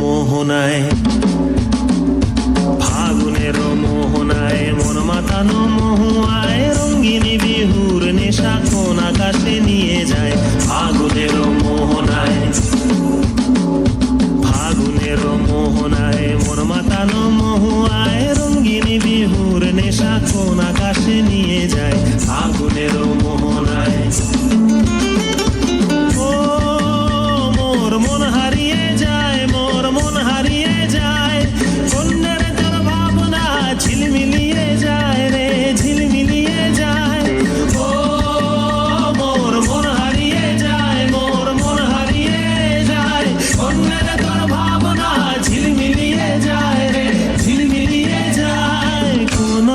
মোহনায়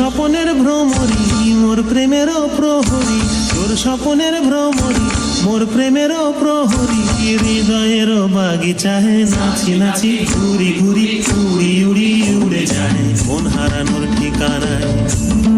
স্বপনের ভ্রমরি, মোর প্রেমের প্রহরী। তোর স্বপনের ভ্রমরি, মোর প্রেমের প্রহরী। হৃদয়ের বাগিচায় নাচি নাচি ঘুরি ঘুরি, উড়ি উড়ি উড়ে যায়। মন হারানোর ঠিকানায়।